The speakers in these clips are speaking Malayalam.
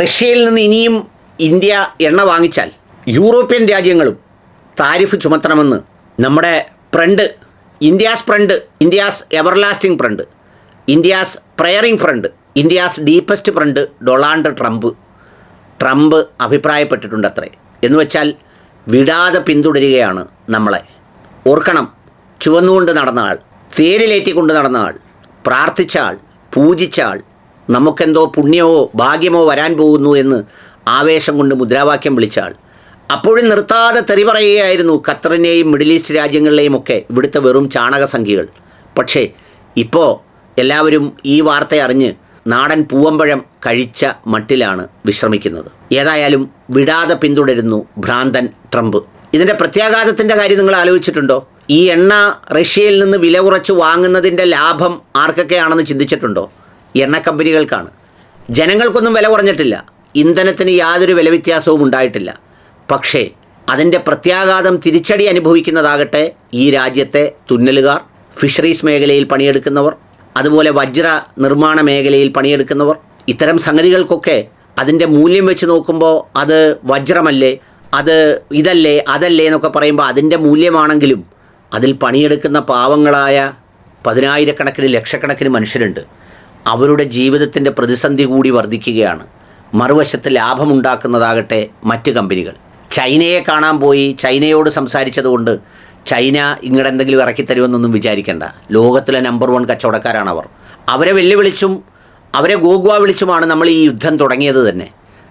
റഷ്യയിൽ നിന്ന് ഇനിയും ഇന്ത്യ എണ്ണ വാങ്ങിച്ചാൽ യൂറോപ്യൻ രാജ്യങ്ങളും താരിഫ് ചുമത്തണമെന്ന് നമ്മുടെ friend India's friend India's everlasting friend India's praying friend India's deepest friend Donald Trump. Trump അഭിപ്രായപ്പെട്ടിട്ടുണ്ട് അത്രേ എന്ന് വെച്ചാൽ വിടാതെ പിന്തുടരുകയാണ് നമ്മളെ. ഓർക്കണം ചുവന്നുകൊണ്ട് നടന്ന ആൾ തേരിലേറ്റിക്കൊണ്ട് നടന്ന ആൾ പ്രാർത്ഥിച്ച ആൾ പൂജിച്ച ആൾ നമുക്കെന്തോ പുണ്യമോ ഭാഗ്യമോ വരാൻ പോകുന്നു എന്ന് ആവേശം കൊണ്ട് മുദ്രാവാക്യം വിളിച്ച ആൾ അപ്പോഴും നിർത്താതെ തെറി പറയുകയായിരുന്നു ഖത്തറിനെയും മിഡിൽ ഈസ്റ്റ് രാജ്യങ്ങളിലെയും ഒക്കെ ഇവിടുത്തെ വെറും ചാണക ചാണകസംഖ്യകൾ പക്ഷേ ഇപ്പോൾ എല്ലാവരും ഈ വാർത്ത അറിഞ്ഞ് നാടൻ പൂവമ്പഴം കഴിച്ച മട്ടിലാണ് വിശ്രമിക്കുന്നത്. ഏതായാലും വിടാതെ പിന്തുടരുന്നു ഭ്രാന്തൻ ട്രംപ്. ഇതിന്റെ പ്രത്യാഘാതത്തിന്റെ കാര്യം നിങ്ങൾ ആലോചിച്ചിട്ടുണ്ടോ? ഈ എണ്ണ റഷ്യയിൽ നിന്ന് വില കുറച്ച് വാങ്ങുന്നതിന്റെ ലാഭം ആർക്കൊക്കെയാണെന്ന് ചിന്തിച്ചിട്ടുണ്ടോ? എണ്ണ കമ്പനികൾക്കാണ് ജനങ്ങൾക്കൊന്നും വില കുറഞ്ഞിട്ടില്ല. ഇന്ധനത്തിന് യാതൊരു വില വ്യത്യാസവും ഉണ്ടായിട്ടില്ല. പക്ഷേ അതിന്റെ പ്രത്യാഘാതം തിരിച്ചടി അനുഭവിക്കുന്നതാകട്ടെ ഈ രാജ്യത്തെ തുന്നലുകാർ ഫിഷറീസ് മേഖലയിൽ പണിയെടുക്കുന്നവർ അതുപോലെ വജ്ര നിർമ്മാണ മേഖലയിൽ പണിയെടുക്കുന്നവർ ഇത്തരം സംഗതികൾക്കൊക്കെ അതിന്റെ മൂല്യം വെച്ച് നോക്കുമ്പോൾ അത് വജ്രമല്ലേ അത് ഇതല്ലേ അതല്ലേ എന്നൊക്കെ പറയുമ്പോൾ അതിന്റെ മൂല്യമാണെങ്കിലും അതിൽ പണിയെടുക്കുന്ന പാവങ്ങളായ പതിനായിരക്കണക്കിന് ലക്ഷക്കണക്കിന് മനുഷ്യരുണ്ട്. അവരുടെ ജീവിതത്തിന്റെ പ്രതിസന്ധി കൂടി വർദ്ധിക്കുകയാണ്. മറുവശത്ത് ലാഭമുണ്ടാക്കുന്നതാകട്ടെ മറ്റ് കമ്പനികൾ. ചൈനയെ കാണാൻ പോയി ചൈനയോട് സംസാരിച്ചതുകൊണ്ട് ചൈന ഇങ്ങടെ എന്തെങ്കിലും ഇറക്കി തരുമെന്നൊന്നും വിചാരിക്കേണ്ട. ലോകത്തിലെ നമ്പർ വൺ കച്ചവടക്കാരാണ് അവർ അവരെ വെല്ലുവിളിച്ചും അവരെ ഗോഗ്വ വിളിച്ചുമാണ് നമ്മൾ ഈ യുദ്ധം തുടങ്ങിയത് തന്നെ.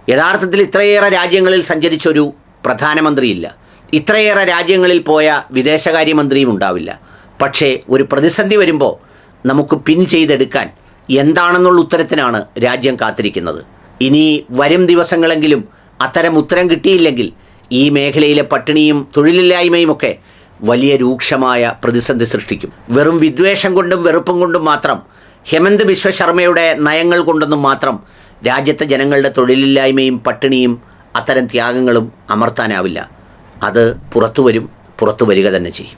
യഥാർത്ഥത്തിൽ ഇത്രയേറെ രാജ്യങ്ങളിൽ സഞ്ചരിച്ചൊരു പ്രധാനമന്ത്രിയില്ല. ഇത്രയേറെ രാജ്യങ്ങളിൽ പോയ വിദേശകാര്യമന്ത്രിയും ഉണ്ടാവില്ല. പക്ഷേ ഒരു പ്രതിസന്ധി വരുമ്പോൾ നമുക്ക് പിൻ ചെയ്തെടുക്കാൻ എന്താണെന്നുള്ള ഉത്തരത്തിനാണ് രാജ്യം കാത്തിരിക്കുന്നത്. ഇനി വരും ദിവസങ്ങളെങ്കിലും അത്തരം ഉത്തരം കിട്ടിയില്ലെങ്കിൽ ഈ മേഖലയിലെ പട്ടിണിയും തൊഴിലില്ലായ്മയുമൊക്കെ വലിയ രൂക്ഷമായ പ്രതിസന്ധി സൃഷ്ടിക്കും. വെറും വിദ്വേഷം കൊണ്ടും വെറുപ്പും കൊണ്ടും മാത്രം ഹെമന്ത് ബിശ്വ ശർമ്മയുടെ നയങ്ങൾ കൊണ്ടൊന്നും മാത്രം രാജ്യത്തെ ജനങ്ങളുടെ തൊഴിലില്ലായ്മയും പട്ടിണിയും അത്തരം ത്യാഗങ്ങളും അമർത്താനാവില്ല. അത് പുറത്തു വരും പുറത്തു വരിക തന്നെ ചെയ്യും.